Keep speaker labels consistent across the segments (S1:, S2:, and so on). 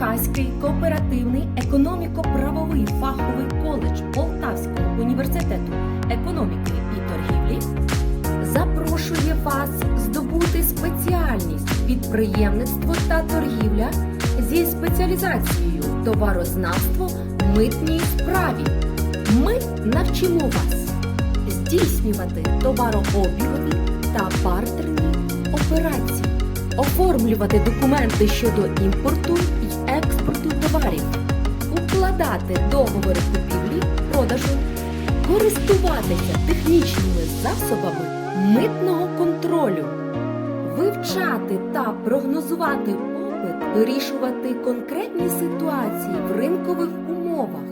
S1: Київський кооперативний економіко-правовий фаховий коледж Полтавського університету економіки і торгівлі запрошує вас здобути спеціальність підприємництво та торгівля зі спеціалізацією товарознавство митній справі. Ми навчимо вас здійснювати товарообігові та бартерні операції, оформлювати документи щодо імпорту експорту товарів, укладати договори купівлі, продажу, користуватися технічними засобами митного контролю, вивчати та прогнозувати попит, вирішувати конкретні ситуації в ринкових умовах.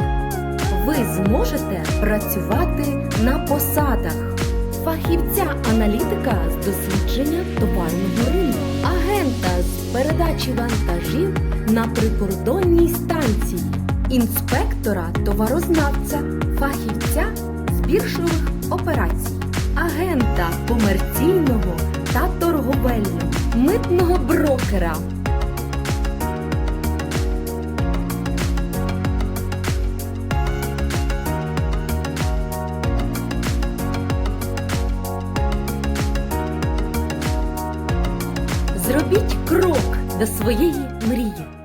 S1: Ви зможете працювати на посадах фахівця-аналітика з дослідження товарного ринку, агента з передачі вантажів на прикордонній станції, інспектора товарознавця, фахівця з біржових операцій, агента комерційного та торговельного, митного брокера. Зробіть крок до своєї мрії.